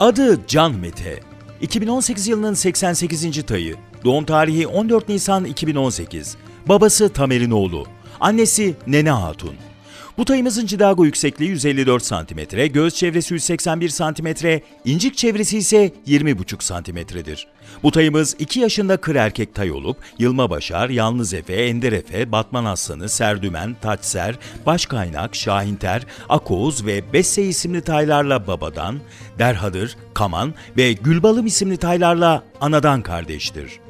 Adı Can Mete. 2018 yılının 88. tayı. Doğum tarihi 14 Nisan 2018. Babası Tamer'in oğlu. Annesi Nene Hatun. Bu tayımızın cidago yüksekliği 154 cm, göğüs çevresi 181 cm, incik çevresi ise 20,5 cm'dir. Bu tayımız 2 yaşında kır erkek tay olup Yılma Başar, Yalnız Efe, Ender Efe, Batman Aslanı, Serdümen, Taçser, Başkaynak, Şahinter, Akoğuz ve Besse isimli taylarla babadan, Derhadır, Kaman ve Gülbalım isimli taylarla anadan kardeştir.